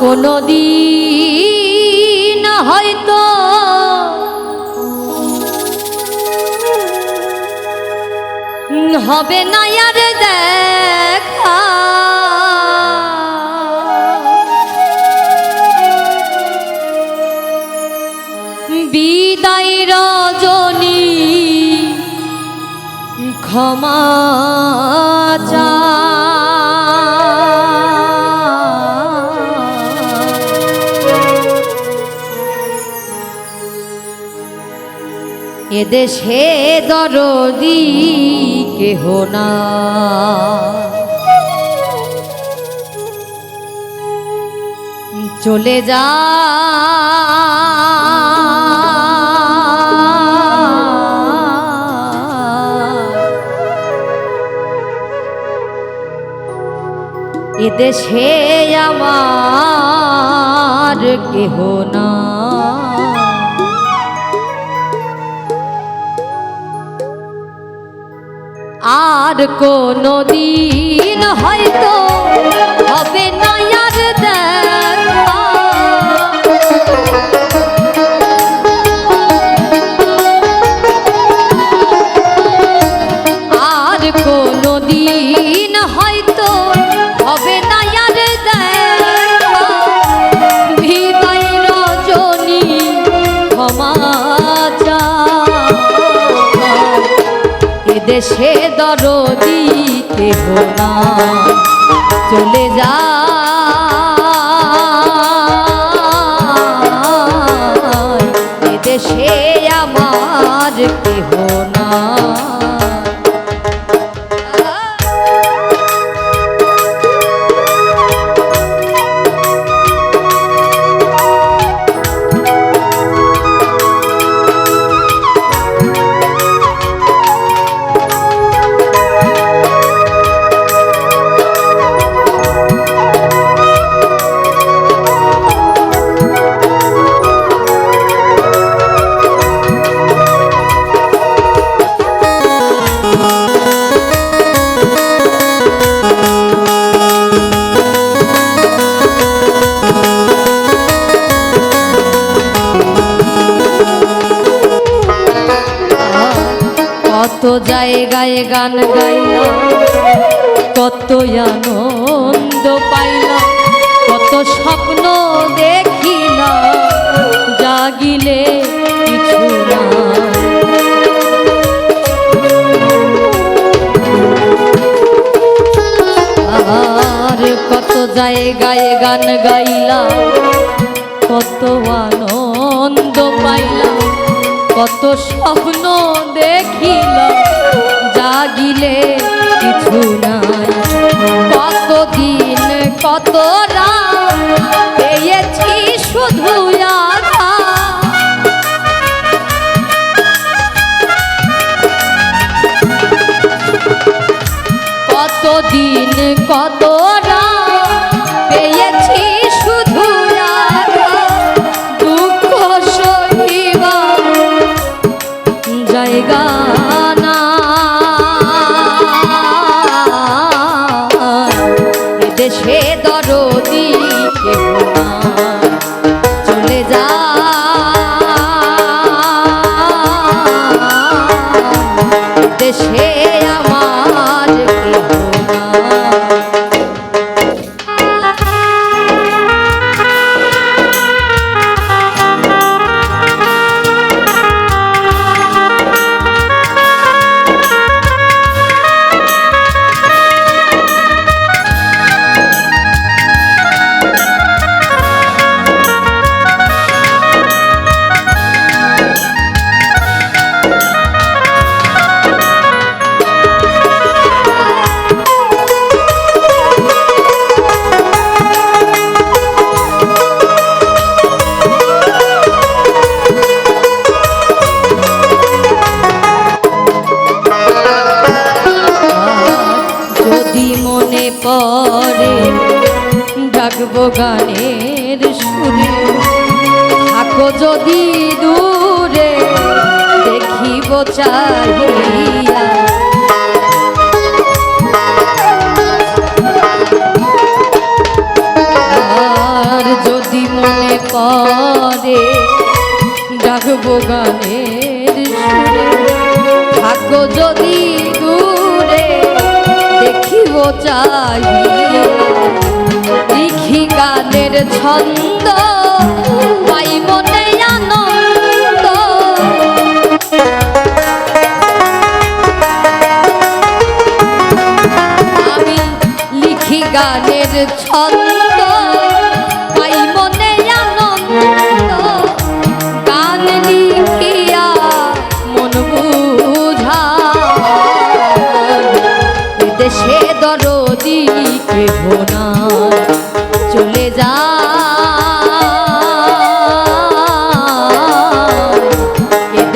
কোনো দিন হয়তো হবে না আর দেখা। বিদায় রজনী ক্ষমা এদেশে দরদি কেহ না। চলে যা। এদেশে আমার কেহ আর কোনো দিন হয়তো হবে না আর দেখা। আর কোনো এদেশে দরদি কেহ না? চলে যা। এদেশে আমার কেহ না? কত জায়গায় গান গাইলাম কত আনন্দ পাইলাম কত স্বপ্ন দেখিলাম জাগিলে কিছু না। আর কত জায়গায় গান গাইলাম কত আনন্দ পাইলাম কত স্বপ্ন কত রাত পেয়েছি শুধু। কত দিন কত পরে ডাকব গানের সুরে। থাকো যদি দূরে, দেখিব চাহিয়া। আর যদি মনে পরে ডাকব গান লিখি গানের ছন্দ পাই মনে আনন্দ। আমি লিখি গানের ছন্দ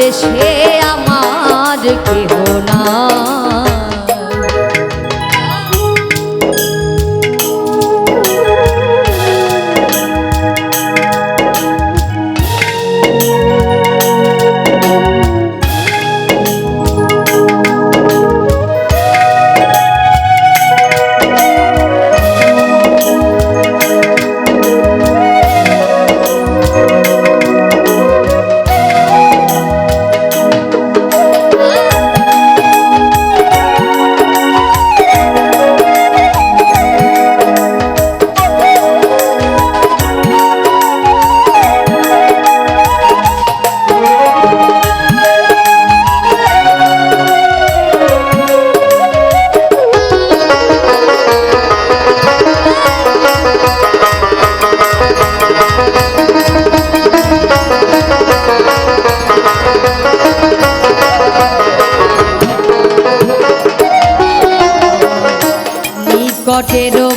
দেশে আমার কেহ না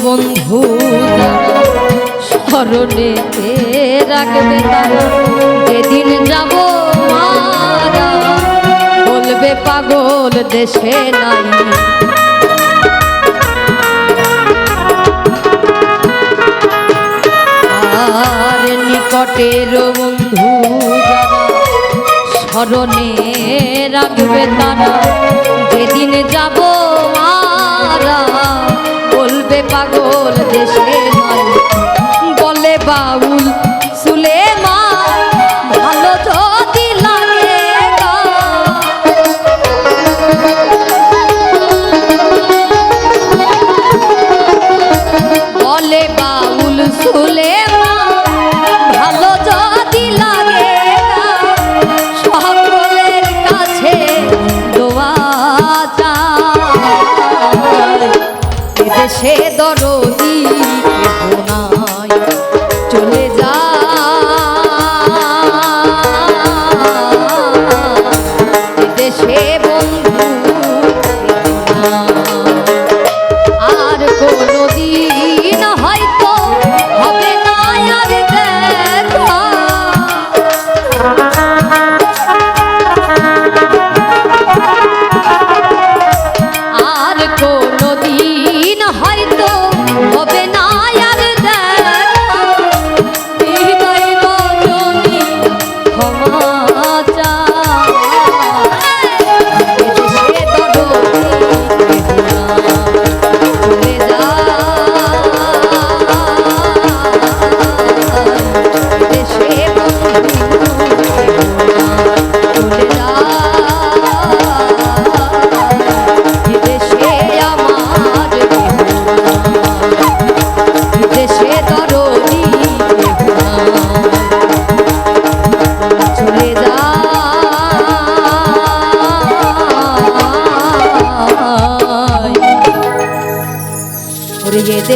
বন্ধু, স্মরণে রাখবে তারা? যাব বলবে পাগল দেশে নাই। আর নিকটের বন্ধু স্মরণে রাখবে তারা, যেদিন যাব মারা পাগল দেশে নয়। বলে বাউল দেশে দরদি নাই চলে যা। দেশে বন্ধু আর কোনো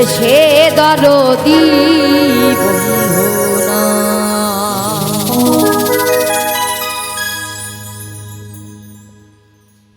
দেশে দরদি।